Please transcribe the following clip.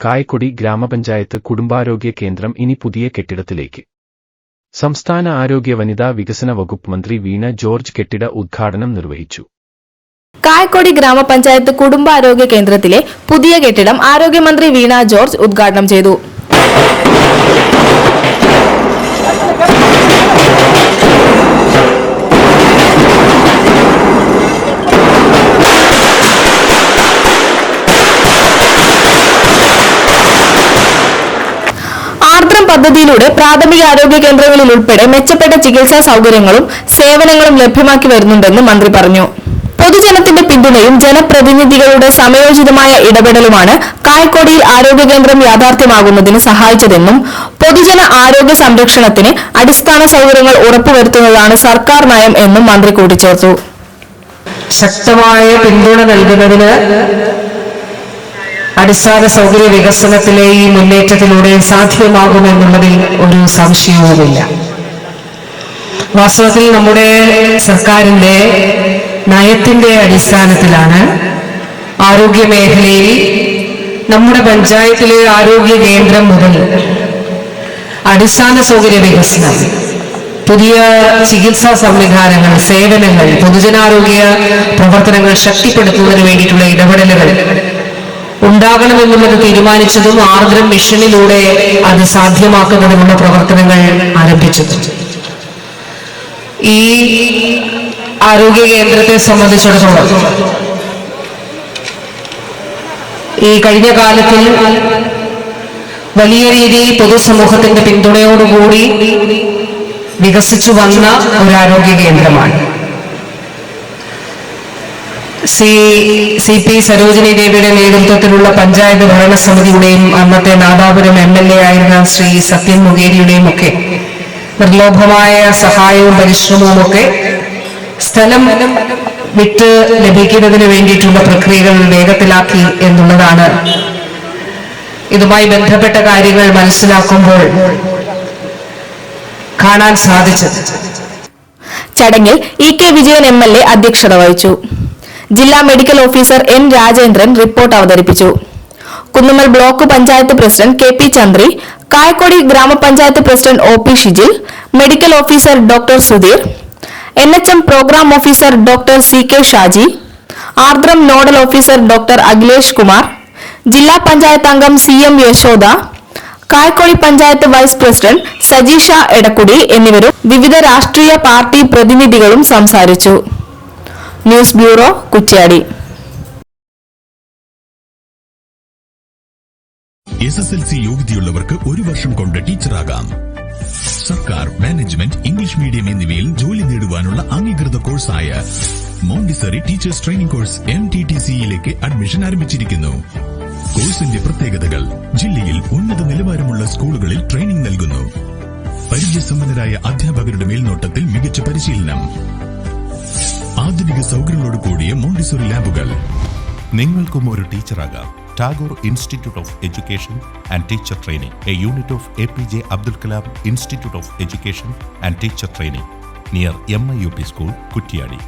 കായക്കൊടി ഗ്രാമപഞ്ചായത്ത് കുടുംബാരോഗ്യ കേന്ദ്രം ഇനി പുതിയ കെട്ടിടത്തിലേക്ക്. സംസ്ഥാന ആരോഗ്യ വനിതാ വികസന വകുപ്പ് മന്ത്രി വീണ ജോർജ് കെട്ടിട ഉദ്ഘാടനം നിർവഹിച്ചു. കായക്കൊടി ഗ്രാമപഞ്ചായത്ത് കുടുംബാരോഗ്യ കേന്ദ്രത്തിലെ പുതിയ കെട്ടിടം ആരോഗ്യമന്ത്രി വീണ ജോർജ് ഉദ്ഘാടനം ചെയ്തു. പദ്ധതിയിലൂടെ പ്രാഥമിക ആരോഗ്യ കേന്ദ്രങ്ങളിൽ ഉൾപ്പെടെ മെച്ചപ്പെട്ട ചികിത്സാ സൗകര്യങ്ങളും സേവനങ്ങളും ലഭ്യമാക്കി വരുന്നുണ്ടെന്ന് മന്ത്രി പറഞ്ഞു. പൊതുജനത്തിന്റെ പിന്തുണയും ജനപ്രതിനിധികളുടെ സമയോചിതമായ ഇടപെടലുമാണ് കായക്കൊടിയിൽ ആരോഗ്യ കേന്ദ്രം യാഥാർത്ഥ്യമാകുന്നതിന് സഹായിച്ചതെന്നും പൊതുജന ആരോഗ്യ സംരക്ഷണത്തിന് അടിസ്ഥാന സൗകര്യങ്ങൾ ഉറപ്പുവരുത്തുന്നതാണ് സർക്കാർ നയം എന്നും മന്ത്രി കൂട്ടിച്ചേർത്തു. ശക്തമായ പിന്തുണ നൽകുന്നതിന് അടിസ്ഥാന സൗകര്യ വികസനത്തിലെ ഈ മുന്നേറ്റത്തിലൂടെ സാധ്യമാകുമെന്നുള്ളതിൽ ഒരു സംശയവുമില്ല. വാസ്തവത്തിൽ നമ്മുടെ സർക്കാരിന്റെ നയത്തിന്റെ അടിസ്ഥാനത്തിലാണ് ആരോഗ്യ മേഖലയിൽ നമ്മുടെ പഞ്ചായത്തിലെ ആരോഗ്യ കേന്ദ്രം മുതൽ അടിസ്ഥാന സൗകര്യ വികസനം പുതിയ ചികിത്സാ സംവിധാനങ്ങൾ സേവനങ്ങൾ പൊതുജനാരോഗ്യ പ്രവർത്തനങ്ങൾ ശക്തിപ്പെടുത്തുന്നതിന് വേണ്ടിയിട്ടുള്ള ഇടപെടലുകൾ ഉണ്ടാകണമെന്നുള്ളത് തീരുമാനിച്ചതും ആർദ്രം മിഷനിലൂടെ അത് സാധ്യമാക്കുന്നതിനുള്ള പ്രവർത്തനങ്ങൾ ആരംഭിച്ചത്. ഈ ആരോഗ്യ കേന്ദ്രത്തെ സംബന്ധിച്ചിടത്തോളം ഈ കഴിഞ്ഞ കാലത്തിൽ വലിയ രീതിയിൽ പൊതുസമൂഹത്തിന്റെ പിന്തുണയോടുകൂടി വികസിച്ചു വന്ന ഒരു ആരോഗ്യ കേന്ദ്രമാണ്. സി സി പി സരോജിനി ദേവിയുടെ നേതൃത്വത്തിലുള്ള പഞ്ചായത്ത് ഭരണസമിതിയുടെയും അന്നത്തെ നാദാപുരം എം എൽ എ ആയിരുന്ന ശ്രീ സത്യൻ മുഖേരിയുടെയും ഒക്കെ നിർലോഭമായ സഹായവും പരിശ്രമവും ഒക്കെ സ്ഥലം വിട്ട് ലഭിക്കുന്നതിന് വേണ്ടിയിട്ടുള്ള പ്രക്രിയകൾ വേഗത്തിലാക്കി എന്നുള്ളതാണ്. ഇതുമായി ബന്ധപ്പെട്ട കാര്യങ്ങൾ മനസ്സിലാക്കുമ്പോൾ കാണാൻ സാധിച്ചത്. ചടങ്ങിൽ E K Vijayan M L A അധ്യക്ഷത വഹിച്ചു. ജില്ലാ medical officer N Rajendran report അവതരിപ്പിച്ചു. Kunnummal block panchayat president K P Chandri Kayakkodi ഗ്രാമപഞ്ചായത്ത് president O P Shijil medical officer doctor Sudheer N H M program officer doctor C K Shaji Aardram nodal officer doctor Akhilesh Kumar ജില്ലാ പഞ്ചായത്ത് അംഗം C M Yashoda Kayakkodi panchayat vice president Sajeesha Edakkudi എന്നിവരും വിവിധ രാഷ്ട്രീയ party പ്രതിനിധികളും സംസാരിച്ചു. News bureau Kuttiadi. S S L C യോഗ്യതയുള്ളവർക്ക് ഒരു വർഷം കൊണ്ട് ടീച്ചറാകാം. സർക്കാർ മാനേജ്മെന്റ് ഇംഗ്ലീഷ് മീഡിയം എന്നിവയിൽ ജോലി നേടുവാനുള്ള അംഗീകൃത കോഴ്സായ Montessori teachers training course M T T സിയിലേക്ക് അഡ്മിഷൻ ആരംഭിച്ചിരിക്കുന്നു. കോഴ്സിന്റെ പ്രത്യേകതകൾ ജില്ലയിൽ ഉന്നത നിലവാരമുള്ള സ്കൂളുകളിൽ ട്രെയിനിംഗ് നൽകുന്നു. പരിചയസമ്പന്നരായ അധ്യാപകരുടെ മേൽനോട്ടത്തിൽ മികച്ച പരിശീലനം. ആധുനിക സൗകര്യങ്ങളോട് കൂടിയ മോണ്ടിസോറി ലാബുകൾ. നിങ്ങൾക്കും ഒരു ടീച്ചറാകാം. Tagore institute of education and teacher training. A unit of A P J Abdul Kalam institute of education and teacher training. Near M I U P school Kuttiadi.